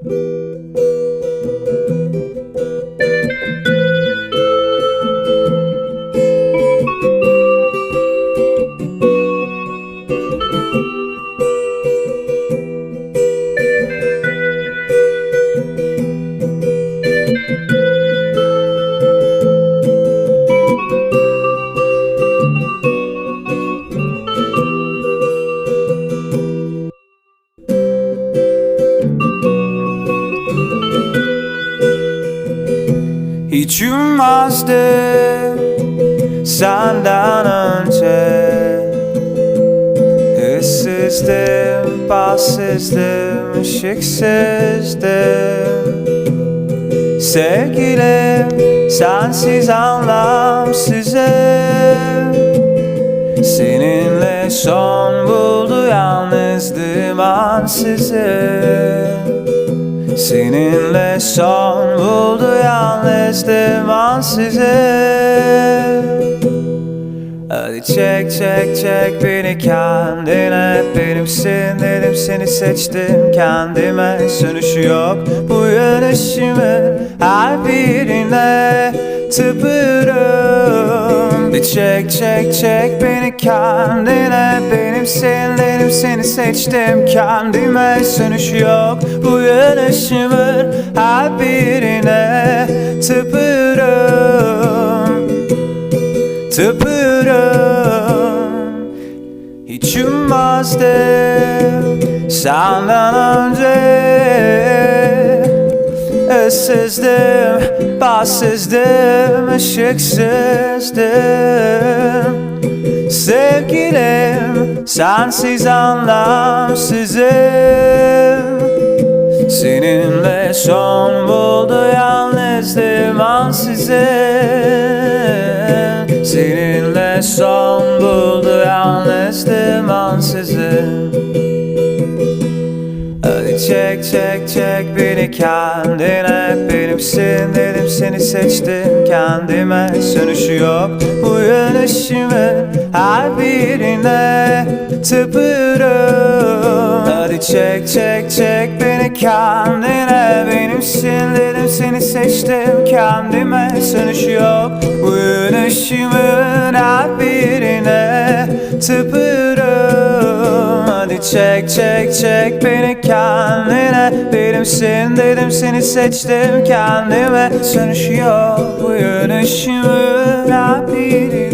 Música Hiç ummazdım senden önce. Issızdım, bassızdım, ışıksızdım. Sevgilim sensiz anlamsızım. Seninle son buldu yalnızlığım ansızım Seninle son buldu yalnızlığım ansızın Hadi çek çek çek beni kendine. Benimsin dedim seni seçtim kendime. Sönüşü yok bu yönüşümün her birine. Tıpırım Bir çek çek çek beni kendine. Benimsin dedim seni seçtim. Kendime Sönüşü yok. Bu yönüşümün her birine. Tıpırım Tıpırım. Hiç ummazdım Senden önce Issızdım, bassızdım, ışıksızdım. Sevgilim, sensiz anlamsızım. Seninle son buldu yalnızlığım ansızın. Seninle son buldu yalnızlığım ansızın çek çek çek beni kendine. Benimsin dedim seni seçtim kendime Sönüşü yok bu yönüşümün her birine tıpırım. Hadi çek çek çek beni kendine. Benimsin dedim seni seçtim kendime Sönüşü yok bu yönüşümün her birine tıpırım çek çek çek beni kendine. Benimsin dedim seni seçtim kendime. Sönüşü yok bu yönüşümün her birine